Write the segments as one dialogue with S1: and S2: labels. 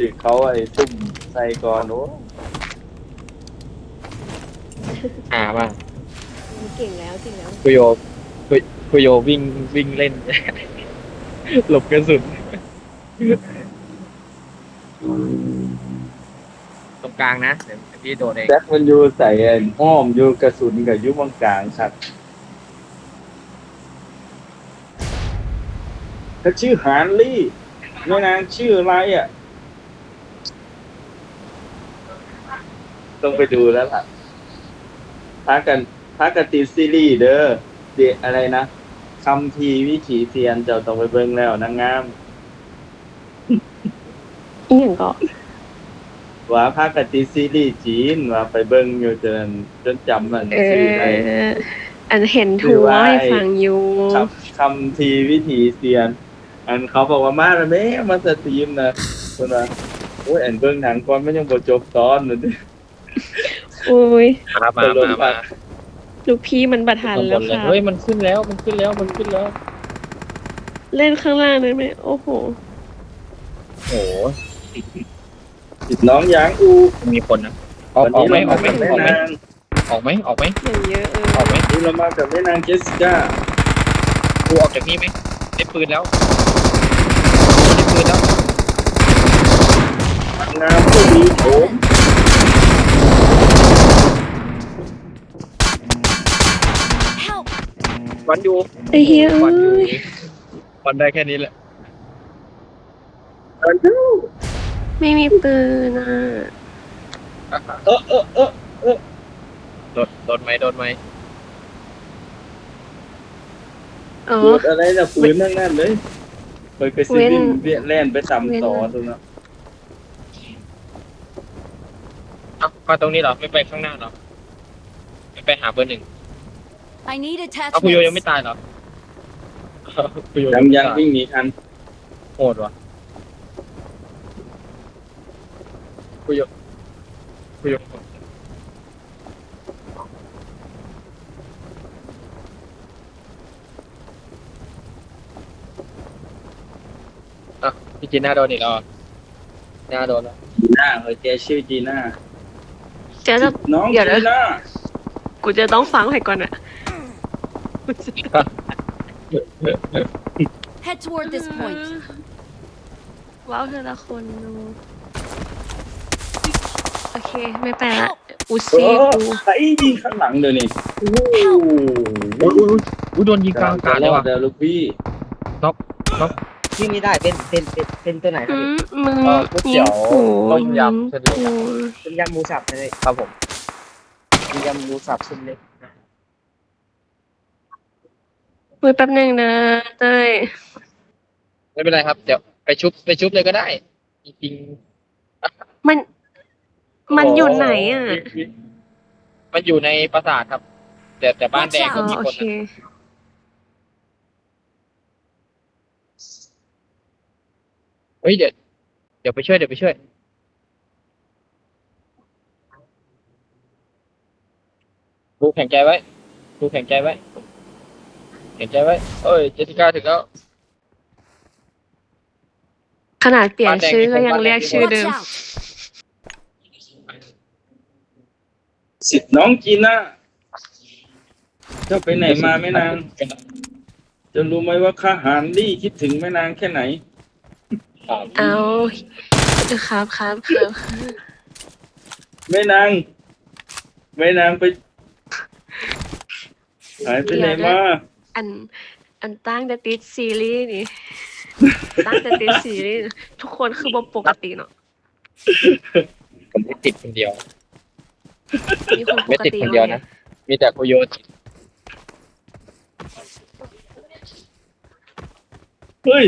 S1: ถึงเขาไอ้ซุ่มใส่ก่อนโอ้
S2: หามา
S3: เก่งแล้วเก่งแล้ว
S2: คุโยคุยคุโยวิ่งวิ่งเล่น หลบกระสุนตรงกลางนะเดี๋ยวพี่โดดเอง
S1: แจ็คมันอยู่ใส่ไอ้อ้อมอยู่กระสุนกับอยุบางกลางครับเขาชื่อฮานลี่แม่นางชื่ออะไรอะ ต้องไปดูแล้วล่ะพากันพากันติดซีรีส์เด้อเดอะไรนะคำทีวิถีเซียนเจ้าต้องไปเบิ่งแล้วนางงาม
S3: อีหยังก็
S1: ว่าพากันติดซีรีส์จีนว่าไปเบิ่งอยู่จนจนจำมัน
S3: เอ
S1: ชื่ออะไร
S3: ออันเห็น
S1: คือ
S3: ทัว
S1: ว่า
S3: ให้ฟังอยู่
S1: ครับคำทีวิถีเซียน อันเขาบอกว่ามาแล้วแม่มาสตรีมนะคนว่าโอ้ยอันเบิ่งหนังก่อนมันยังบ่จบตอนเลย
S3: โอ้ย
S2: มามามามา
S3: ลูกพี่มันบัทัน
S2: ข้างบ
S3: แล้ว
S2: นเลย
S3: ค่ะ
S2: เฮ้ยมันขึ้นแล้วมันขึ้นแล้วมันขึ้นแล้ว
S3: เล่นข้างล่างได้ไหมโอ้โห
S2: โอ้โห
S1: ติดน้องยางอู
S2: มีคนนะ ออกออกไหมออกไหม
S1: แม่
S2: ออกไหม
S1: นาง
S2: ออกไหมออกไหม
S3: อย่างเยอะเออ
S2: ออกไหม
S1: นี่เรามากับแม่นางเจสสิก้า
S2: กูออกจากนี่ไหมได้ปืนแล้วได้ปืนแล้ว
S1: งามผู้ดีโถม
S2: วันอยู่
S3: ไอ้เฮีย
S2: วันอยู่
S3: เอ้ย
S2: วันได้แค่นี้แหละ
S1: อันดู
S3: ไม่มีปืนอะ
S1: เออเออเออ
S2: โดนโดนไหมโดนไหม
S3: อ๋อ
S1: ปวดอะไรนะปืนนั่นนั่นเลยไปกระซิบ
S3: เว้น
S1: เวียนแล่นไปตำต่อตรงนั้น
S2: เอ้ามาตรงนี้เหรอไม่ไปข้างหน้าเหรอไม่ไปหาเบอร์หนึ่ง
S4: I need
S2: เอ้าคุโยยังไม่
S4: attachments.
S2: ตายเหรอคุโย
S1: ยัง
S2: ไม่
S1: ยัง
S2: ตา
S1: วิ่งหนีทัน
S2: โหดว่ะคุโยคุโยอะพี่จีน่าโดนอีกแล้วอะน่าโดนแล้ว
S1: จีน่าเออแกชื่อจีน่า
S3: เจ๊จะ
S1: น้อง
S3: เดี๋ยวนะ
S1: จีน่า
S3: กูจะต้องฟังให้ก่อนอะ
S4: Head toward this point.
S3: ว้าวเธอละคนดูโอเค ไม่ไปละอู
S1: เอ
S3: ซี
S1: อ
S3: กู
S1: ใครยิงข้างหลังเดี๋ยวนี้โอ้โห
S2: อุ้ยอุ้ยอุ้ยอุ้ยโดนยิงกลางอากาศเลยว่ะ
S1: เดี๋ยวลูกพี่
S5: ที่นี่ได้เป็นเป็นเป็นเป็นตัวไหนค
S3: อื
S5: รับพี่
S3: มมึง
S2: เออก๋วยเตี๋ยว
S3: กู
S2: ต้มยำเส้นเล็ก
S3: กู
S5: เป็นยำหมูสับเลย
S2: ครับผม
S5: เป็นยำหมูสับเส้นเล็ก
S3: คุยแป๊บหนึงนะเต้ย
S2: ไม่เป็นไรครับ เดี๋ยวไปชุบไปชุบเลยก็ได้ จริง
S3: มันมันอยู่ไหนอะ
S2: ๆมันอยู่ในปราสาทครับ แต่แต่บ้านแดง
S3: อ๋
S2: ก็
S3: อ
S2: มี
S3: โอ
S2: คน
S3: เค
S2: นะเฮ้ยเดี๋ยวเดี๋ยวไปช่วยเดี๋ยวไปช่วย ดูแข็งใจไว้ ดูแข็งใจไว้ แข็งใจไว้เอ้ยเจสสิก้าถึงแล้ว
S3: ขนาดเปลี่ยน
S2: บ้านแดง
S3: ชื่อก็
S2: มีคน
S3: ยัง
S2: บ้านแดง
S3: เรียกชื่อ
S4: Watch
S3: เดิม
S4: out.
S1: สิทธิ์น้องจีน่าเจ้าไปไหนมาแม่นางจะรู้ไหมว่าข้าหารลี่คิดถึงแม่นางแค่ไหน
S3: เอาครับครับครับ
S1: แม่นางแม่นางไปหายไปไหนมา
S3: อันอันตั้งแต่ติดซีรีส์นี่ ตั้งแต่ติดซีรีส์ทุกคนคือบ่ปกติเนาะ
S2: ผมไม่ติดคนเดียว
S3: มีคนป
S2: ไม่
S3: ก
S2: ติด
S3: ติ
S2: คนเดียวนะ มีแต่โคโยติด
S1: เฮ้ย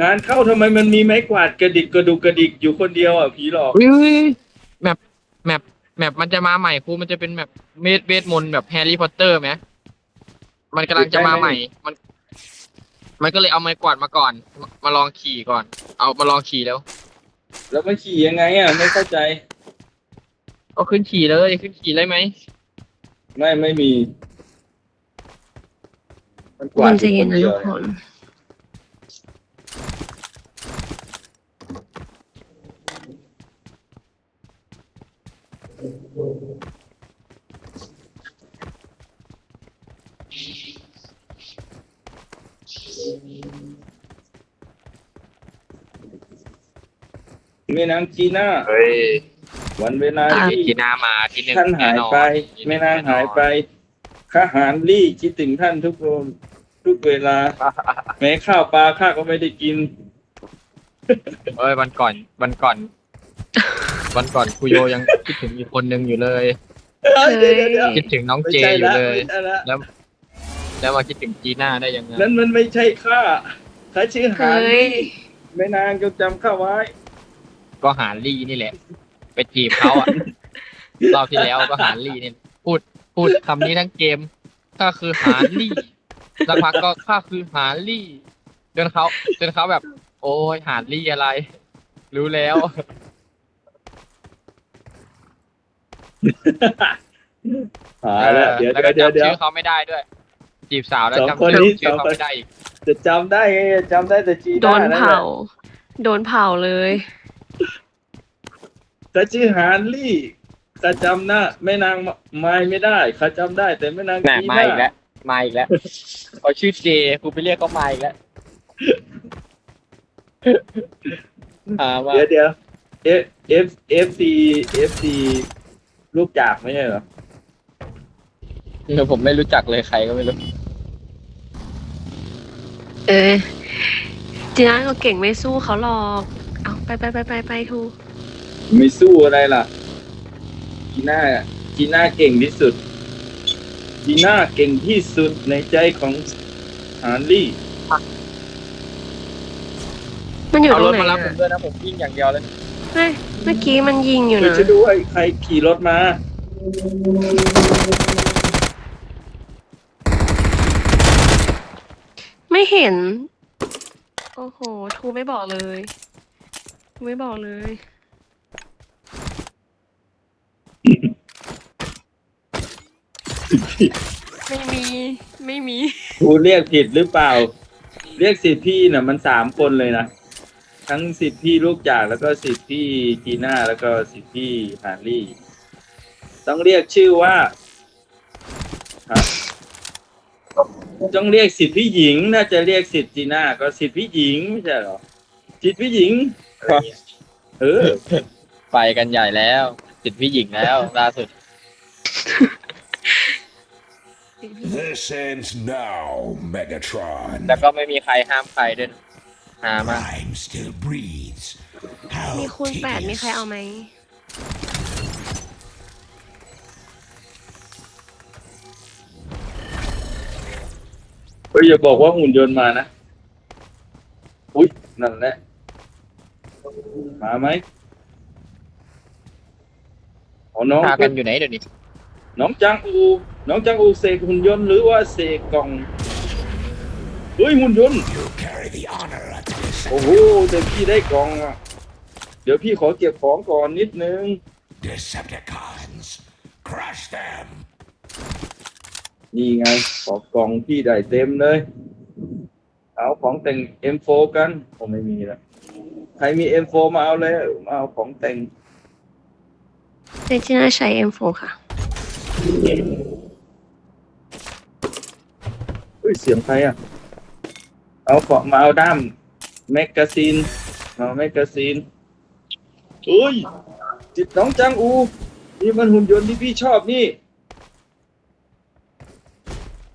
S1: งานเข้าทำไมมันมีไม้กวาดกระดิกกระดูกกระดิกอยู่คนเดียวอะผีหลอก
S2: อุ้ยแมปแมปแมปมันจะมาใหม่ครูมันจะเป็นแบบเมดเวทมนต์แบบแฮร์รี่พอตเตอร์ไหม มันกำลังจะมาใหม่ มัน มันก็เลยเอาไม้กวาดมาก่อนมามาลองขี่ก่อน เอามาลองขี่แล้ว
S1: แล้วมันขี่ยังไงอะ ไม่เข้าใจ
S2: ก็ขึ้นขี่เลยขึ้นขี่เลยไหม
S1: ไม่ไม่มี มันกวา
S3: มั
S1: ด
S3: นจะเย็นนะ
S1: ดี
S3: ทุ
S1: ว
S3: กคน
S1: แม่นางจีน่า
S2: เฮ้ย
S1: วันเวลาที่
S2: กีนามาที่หนึ่ง
S1: ท่านหายไป
S2: แน่นอน
S1: แม่นางหายไปข้าหารลี่คิดถึงท่านทุกคนทุกเวลา แม้ข้าวปลาข้าก็ไม่ได้กิน
S2: เอ้ยวันก่อนวันก่อน วันก่อนคุโยยังคิดถึงอีกคนนึงอยู่เลย
S1: เดี๋ยวเดี๋ยวเดี๋ยว
S2: คิดถึงน้อง
S1: ไม่
S2: เจ
S1: ใช่
S2: อยู่
S1: ละ
S2: เลย
S1: ไม่ใช่ละ
S2: แล้ว แล้วมาคิดถึงจีน่าได้ยังไง
S1: นั่นมันไม่ใช่ข้าข้าชื่อหา
S3: เฮ้
S1: ร
S3: ย
S1: ลี่แม่นางจงจำข้าไว้
S2: ก็หาลี่นี่แหละ ไปจีบเขาอะรอบที่แล้วก็หาลี่นี่พูดพูดคำนี้ทั้งเกมข้าคือหาลี่สักพักก็ข้าคือหาลี่จนเขาจนเขาแบบ โอ้ยหาลี่อะไร รู้แล้ว
S1: หาแล้วเดี๋ยว
S2: แล้ว
S1: เดี๋
S2: ก็
S1: ยวเดี๋ยวเดี๋ยว
S2: จำชื่อเขาไม่ได้ด้วย จีบสาวแล้ว
S1: สอง
S2: จำ
S1: คน
S2: ชื่อ
S1: นี้
S2: ชื่อ
S1: สอง
S2: เขา
S1: คน
S2: ไม่ได้อีก
S1: จะจำได้ไงจำได้แต่จี
S3: โด
S1: น่านนั่นแห
S3: เผา
S1: ละ
S3: โดนเผาเลย
S1: ข้าชื่อหารลี่ข้าจำหน้าแม่นางไม่ไม่ได้ข้าจำได้ แต่แม่นาง
S2: น่ะ
S1: จี
S2: มา
S1: น่า
S2: อีกแล้วมาอีกแล้วเขาชื่อเจกูไปเรียกเขามาอีกแล้วอ่าว่า
S1: เดี๋ยวเดี๋ยวเอฟเอฟเอฟซีเอฟซีลูกจากไม่ใช่เหรอ
S2: ผมไม่รู้จักเลยใครก็ไม่รู้
S3: เออจีน่าก็เก่งไม่สู้เขาหรอก เอาไปไปไปไปไปทู
S1: ไม่สู้อะไรล่ะจีน่าจีน่าเก่งที่สุดจีน่าเก่งที่สุดในใจของฮาร์ลี่
S3: มันอยู่
S2: เอา
S3: ตร
S2: รงถ
S3: ไหน
S2: มารับผ
S3: อะ
S2: มด้วยนะผมวิ่งอย่างเดียวเลย
S3: เฮ้ยเมื่อกี้มันยิงอยู่
S1: เดี๋ยว
S3: นะ
S1: จะดูว่าใครขี่รถมา
S3: ไม่เห็น โอ้โหทูไม่บอกเลยทูไม่บอกเลย ไม่มี ไม่มี
S1: กูเรียกผิดหรือเปล่า เรียกสิทธิ์พี่น่ะมันสามคนเลยนะ ทั้งสิทธิ์พี่ลูกจากแล้วก็สิทธิ์พี่จีน่าแล้วก็สิทธิ์พี่ฮาร์ลี่ ต้องเรียกชื่อว่าครับต้องเรียกสิทธิ์พี่หญิง น่าจะเรียกสิทธิ์จีน่าก็สิทธิ์พี่หญิงไม่ใช่เหรอสิทธิ์พี่หญิงอะไรเงี้ยเออ
S2: ไปกันใหญ่แล้วติดพี่หญิงแล้วล่าสุด
S6: This ends now, Megatron.
S2: แล้วก็ไม่มีใครห้ามใครด้วยนะหามาก
S6: Crime still breathes. How
S3: มีคูณแปดมีใครเอาไหม
S1: เฮ้ยอย่าบอกว่าหุ่นยนต์มานะ อุ้ยนั่นแหละ มาไหมอ๋อน้อง
S2: พากันอยู่ไหนเดี๋ยวนี้
S1: น้องจังอู น้องจังอูเสกหุ่นยนต์หรือว่าเสกกล่อง เฮ้ยหุ่นยนต์
S6: You carry the honor of this
S1: โอ้โหแต่พี่ได้กล่องอะ เดี๋ยวพี่ขอเก็บของก่อนนิดนึง
S6: Decepticons. Crush them.
S1: นี่ไง ขอกล่องพี่ได้เต็มเลย เอาของแต่ง M4 กันโอ้ไม่มีแล้วใครมี M4 มาเอาเลย มาเอาของแต่ง
S3: เจจีน่าใช้ M4 ค่ะ
S1: เฮ้ยเสียงใครอะ เอาของมาเอาด้ามแมกกาซีนมาเอาแมกกาซีนเฮ้ยจิตน้องจังอู นี่มันหุ่นยนต์ที่พี่ชอบนี่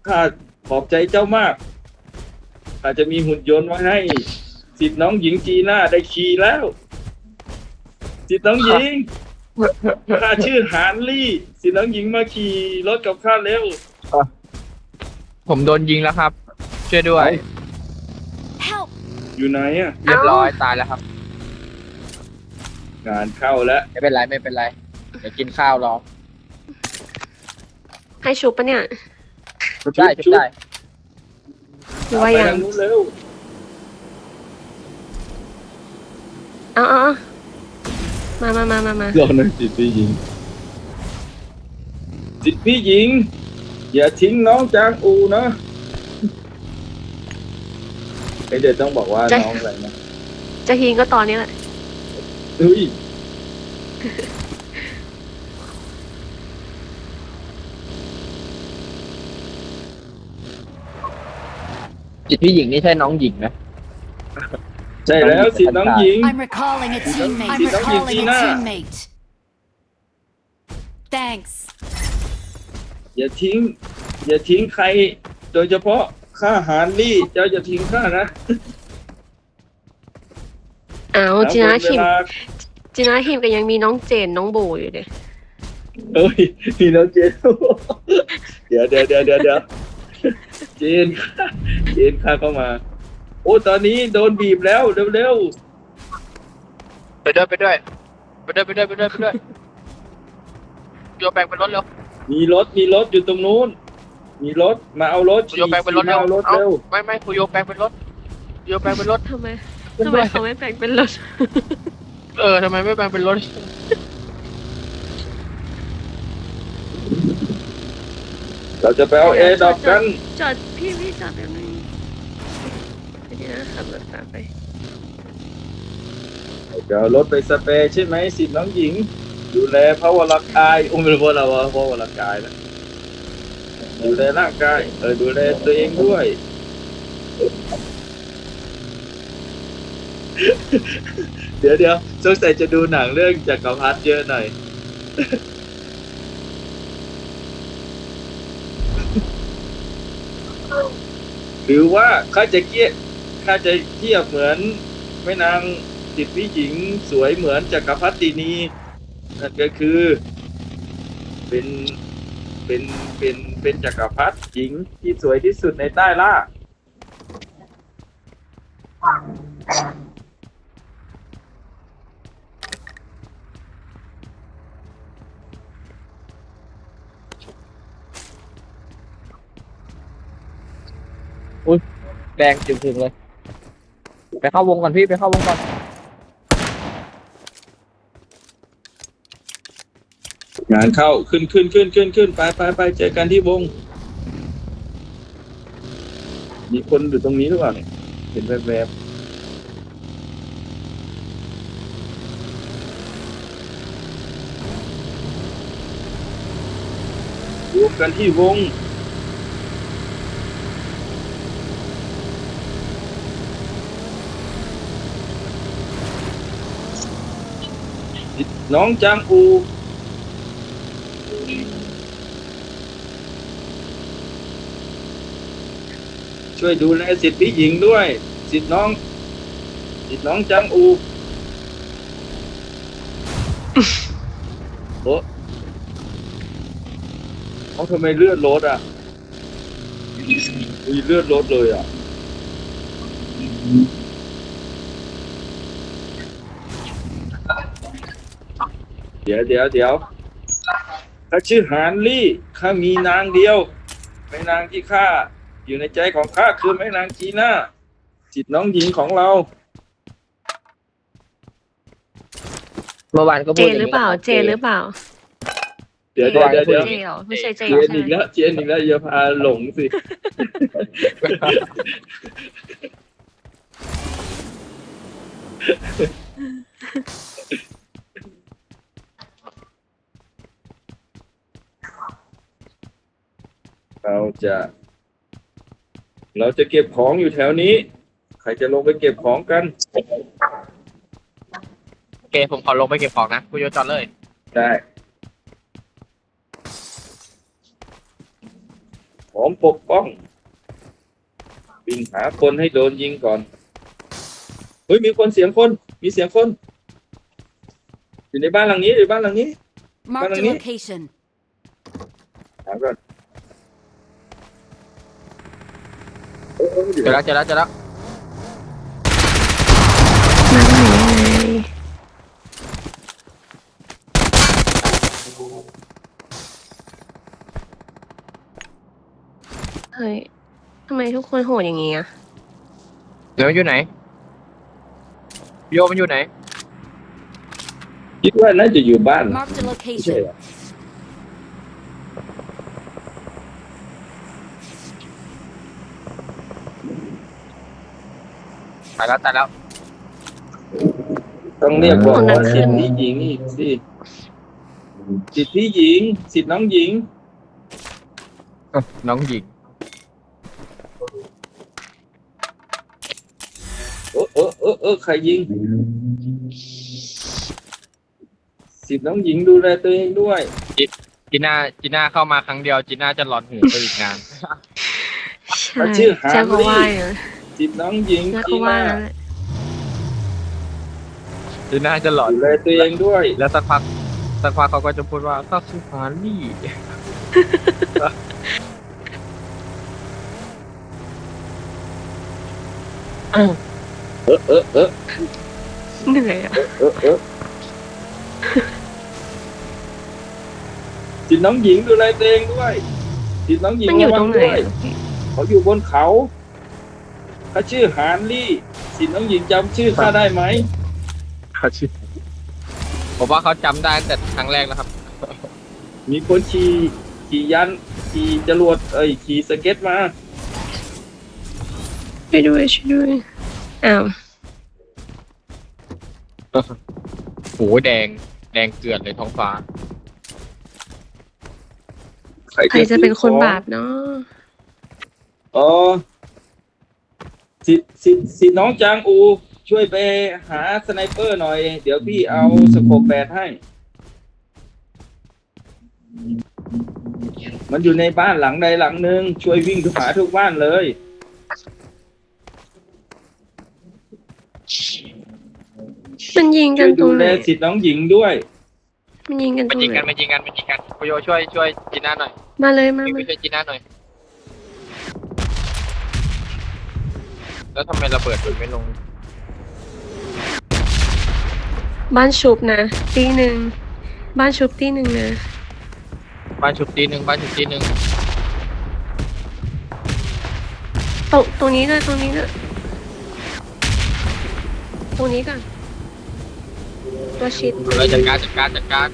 S1: ข้าขอบใจเจ้ามากข้าจะมีหุ่นยนต์มาให้สิทธิ์น้องหญิงจีน่าได้ขี่แล้วสิทธิ์น้องหญิง ข้าชื่อหานลี่ สิทธิ์น้องหญิงมาขี่รถกับข้าเร็ว
S2: ผมโดนยิงแล้วครับ ช่วยด้วย
S4: Help!
S1: อยู่ไหนอะ
S2: เรียบร้อยตายแล้วครับ
S1: งานเข้าแล้ว
S2: ไม่เป็นไรไม่เป็นไร เดี๋ยวกินข้าวรอ
S3: ให้ชุบปะเนี่ย
S2: ชุบได้ชุบได้
S3: หรือว่า
S1: ไป
S3: ยัง
S1: ทางนู้นเร็ว
S3: เอาเอาเอา มามามามามา
S1: โดนจิตพี่หญิงจิตพี่หญิง อย่าทิ้งน้องจางอูนะไอเดี๋ต้องบอกว่าน้องอะไรนะ
S3: จะฮิงก็ตอนนี้แหละ
S1: เฮ้ย
S2: จิตพี่หญิงนี่ใช่น้องหญิงไหม
S1: ใช่แล้วสิทธิ์น้องหญิง
S4: I'm recalling a teammate. I'm
S1: Don't you
S4: recalling a
S1: Gina?
S4: teammate. Thanks.
S1: อย่าทิ้ง อย่าทิ้งใคร โดยเฉพาะข้าหารลี่เจ้าอย่าทิ้งข้านะ
S3: อ้าวจีน่า
S1: แล้ว
S3: คิม
S1: เวลา
S3: จีน่าคิมก็ยังมีน้องเจนน้องโบอยู่เด้
S1: เอ้ยมีน้องเจนเดี๋ยวเดี๋ยวเดี๋ยวเดี๋ยวเดี๋ยวเจนค่ะเจนข้าเข้ามา โอ้ตอนนี้โดนบีบแล้วเร็วเร็ว
S2: ไปด้วยไปด้วยไปด้วยไปด้วยไปด้วยไปด้วยโยแปลงเป็นรถเร็ว
S1: ๆมีรถมีรถอยู่ตรงนู้น มีรถมาเอารถ
S2: โยแปลงเป็นรถ
S1: มา
S2: เร็ว
S1: เอารถ
S2: เอ้า
S1: เร็ว
S2: ไม่ไม่คุยโยแปลงเป็นรถโยแปลงเป็นรถ
S3: ทำไมทำไมเขาไม่แปลงเป็นรถ
S2: เออทำไมไม่แปลงเป็นรถ
S1: เราจะไปเอาเอดอกกัน
S3: จอดพี่พี่จอดแบบนี้ จีน่าขับรถตามไป
S1: จะเอารถไปสเปรย์ใช่ไหมสิทธิ์น้องหญิง ดูแลพระวรกายอุ้มเป็นพวกเราว่าพระวรกายนะดูแลร่างกายเออดูแลตัวเองด้วยเดี๋ยวเดี๋ยวสงสัยจะดูหนังเรื่องจักรพรรดิเยอะหน่อย หรือว่าข้าจะเกีย ข้าจะเทียบเหมือนแม่นางติดพี่หญิงสวยเหมือนจักรพรรดินีนั่นก็คือเป็นเป็นเป็นเป็นจักรพรรดิหญิงที่สวยที่สุดในใต้ล่าอุ้ย
S2: แดงจึงถึงเลย ไปเข้าวงก่อนพี่ไปเข้าวงก่อน
S1: งานเข้าขึ้นขึ้นขึ้นขึ้นขึ้นไปไปไปเจอกันที่วง มีคนอยู่ตรงนี้หรือเปล่าเนี่ยเห็นแวบๆรวมกันที่วง น้องจางอู ช่วยดูแลสิทธิพี่หญิงด้วย สิทธิน้อง สิทธิน้องจังอูโอ้เขาทำไมเลือดลดอะมีเลือดลดเลยอะ เดี๋ยวเดี๋ยวเดี๋ยวข้าชื่อหานลี่ข้ามีนางเดียวแม่นางที่ข้าอยู่ในใจของข้าคือแม่นางจีน่าจิตน้องหญิงของเรา
S2: เมื่อวานก็
S3: เจ
S2: พูด
S3: นหรือเปล่า เจนหรือเปล่า
S1: เดี๋ยวเดี๋ยวเดี๋ยวเดี๋ยว
S3: เจเหรอไม่ใช่เจ
S1: เจน
S3: ใช่
S1: อีก
S3: ไหม
S1: แล้วเจนอีกแล้วอย่าพาหลงสิ เราจะ เราจะเก็บของอยู่แถวนี้ ใครจะลงไปเก็บของกัน
S2: โอเคผมขอลงไปเก็บของนะคุยโยจอดเลย
S1: ได้พร้อมปกป้องวิ่งหาคนให้โดนยิงก่อน เฮ้ยมีคนเสียงคน มีเสียงคน อยู่ในบ้านหลังนี้อยู่บ้านหลังนี้
S4: Marked a
S1: Parang ni-
S4: location.
S1: ถามก่อน เอ้ยเอ้ยอยู่
S2: เจอแล้วเจอแล้วเจอแล้ว
S3: เฮ้ยทำไมทุกคนโหดอย่างงี้อะ
S2: เดี๋ยวมันอยู่ไหนโยมันอยู่ไหน
S1: คิดว่าน่าจะอยู่บ้าน
S4: Marked a
S1: ไม่ใช่
S4: location.
S1: เหรอา
S2: ยแล้วตายแล้ว
S1: ต้องเรียกบอกว่าสิทธิพี่หญิงอีกสิสิทธิพี่หญิง สิทธิน้องหญิง
S2: น้องหญิง
S1: เออเออใครยิง สิบน้องหญิงดูแลตัวเองด้วย
S2: จีน่าจีน่าเข้ามาครั้งเดียวจีน่าจะหลอนหูไปอีกงาน
S3: ใช่
S1: ชื่อฮาร์
S3: เจ้าก็
S1: ลี่
S3: ว่าอย่างนั้น
S1: สิบน้องหญิง
S3: เจ้า
S1: จี
S3: ก็ว่า
S1: น่า
S3: อย่างนั้นแหละ
S2: จีน่าจะหลอน
S1: ดูแลตัวเองด้วย
S2: แล้วสักพักสักพักเขาก็จะพูดว่าก็คือฮาร์ลี่
S1: เออเออเออ
S3: เหนื่อยอะ
S1: เออเออสิบน้องหญิงดูแลตัวเองด้วยสิบน้องหญิง
S3: มันอยู่
S1: ระ
S3: ต
S1: วั
S3: รงงไหน
S1: ด้วย
S3: อะพี่
S1: เขาอยู่บนเขา เขาชื่อฮานลี่ สิน้องหญิงจำชื่อข้าได้ไหม
S2: เขาชื่อผมว่าเขาจำได้ตั้งแต่ครั้งแรกแล้วครับ
S1: มีคนขี่ขี่ยันขี่จรวดเอ้ยขี่สเก็ตมา
S3: ช่วยด้วยช่วยด้วยอ้าว
S2: โหแดง แดงเกลือนเลยท้องฟ้า
S3: ใครจะเป็นคนบาปเนาะ
S1: อ๋อ สิสิสิน้องจางอู ช่วยไปหาสไนเปอร์หน่อย เดี๋ยวพี่เอาสโคปแปดให้ มันอยู่ในบ้านหลังใดหลังหนึ่งช่วยวิ่งทุกหาทุกบ้านเลย
S3: มันยิง
S1: ช่
S3: กั
S1: วนย
S3: ตร
S1: ดู
S3: งไห
S1: แล
S3: น
S1: สิทธิ์น้องหญิงด้วย
S3: มันยิงกันต
S2: มั
S3: ร
S2: น
S3: ง
S2: ยิง
S3: ไหน
S2: กันมันยิงกันมันยิงกันคุโยช่วยช่วยจีน่าหน่อย
S3: มาเลยมา
S2: วิ่ง
S3: มา
S2: ไปช่วยจีน่าหน่อย แล้วทำไมระเบิดมันไม่ลง
S3: บ้านชุบนะ ตีหนึ่ง บ้านชุบตีหนึ่งนะ
S2: บ้านชุบตีหนึ่งบ้านชุบตีหนึ่ง
S3: ตรงตรงนี้ด้วยตรงนี้ด้วยตรงนี้ก่อนตัวชิด
S2: เลยจัดการจัดการจัดการ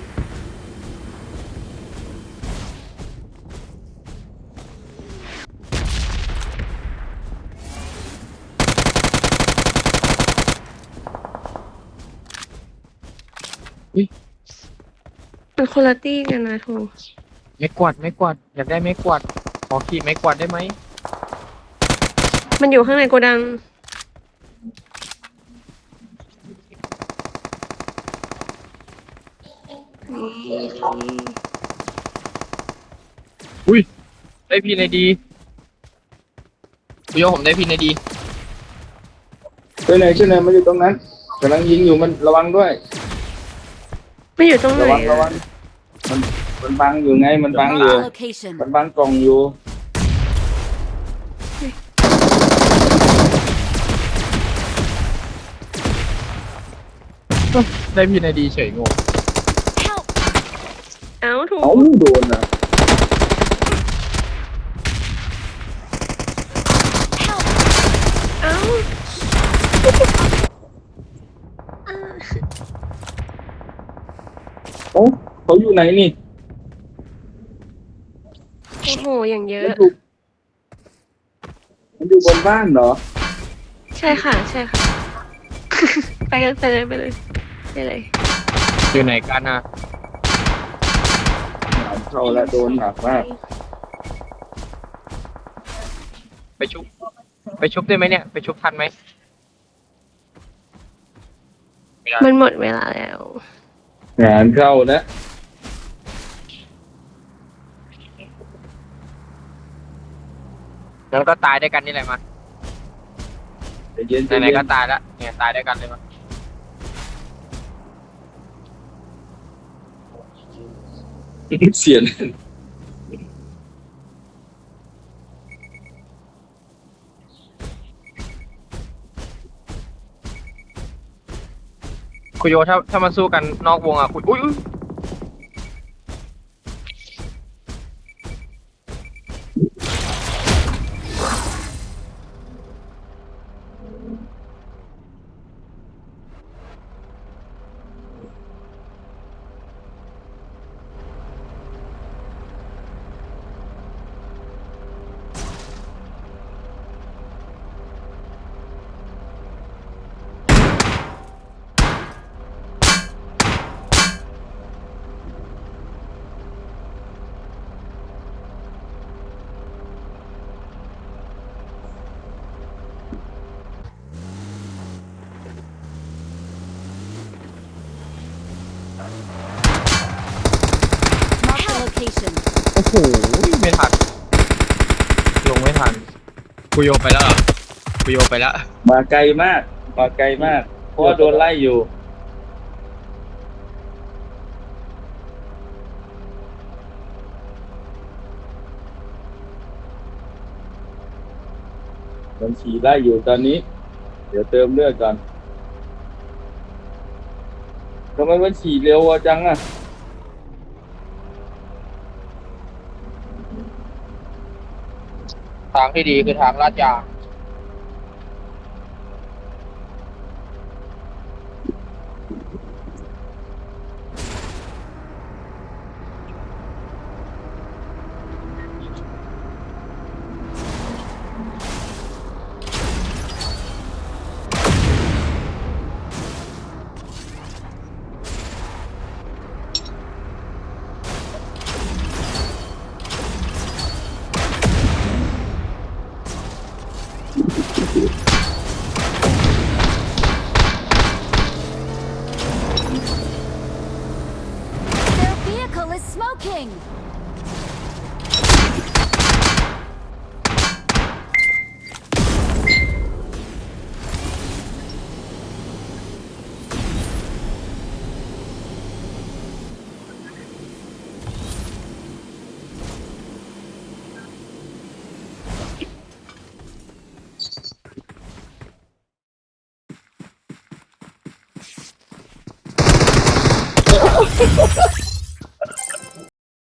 S3: มันคนละตี้กันนะทู
S2: ไม่กวาดไม่กวาดอยากได้ไม่กวาดขอขี่ไม่กวาดได้ไหม
S3: มันอยู่ข้างในโกดังนี่นี่
S2: ได้พี่ในดีคุโยผมได้พี่ในดี
S1: ช่วยหน่อยช่วยหน่อยมันอยู่ตรงนั้นกำลังยิงอยู่มันระวังด้วย
S3: ไม่อยู่ตรงไหน
S1: ระวังระวั
S3: อะ
S1: งมันมันบังอยู่ไง มันบังอยู่
S4: Marked a location.
S1: มันบังกล่องอยู่
S2: ได้พี่ในดีเฉยงง
S4: Help!
S3: เอ้าถูก
S1: เอ้าโดนอะ
S4: Help!
S3: เอ้า
S1: เอ้า เขาอยู่ไหนนี่
S3: โอ้โห อย่างเย
S1: มั
S3: อะ
S1: นอยู่มันอยู่บนบ้านเหรอ
S3: ใช่ค่ะ ใช่ค่ะ ไปกันไปเลยไปเลยไปเลย
S2: อยู่ไหนกันนะ
S1: เข้าแล้วโดนหนักมาก
S2: ไปชุบ ไปชุบได้ไหมเนี่ย ไปชุบทันไหมไม่ได้
S3: มันหมดเวลาแล้ว
S1: งานเข้าแล้ว
S2: งั้นก็ตายด้วยกันนี่แหละมา
S1: ใจเย็นใจ
S2: ไหน
S1: เย็
S2: ๆก็
S1: น
S2: ตายแล้วเนี่ยตายด้วยกันเลยมา
S1: เสียน
S2: คุโยถ้าถ้ามันสู้กันนอกวงอะคุยอุ้ยอุ๊ย คุยโยไปแล้วเหรอคุยโยไปแล้ว
S1: มาไกลมากมาไกลมาก เพราะว่าโดนไล่อยู่ บัญชีไล่อยู่ตอนนี้ เดี๋ยวเติมเลือดก่อนทำไมบัญชีเร็วจังอะ
S2: ทางที่ดีคือทางลาดยาง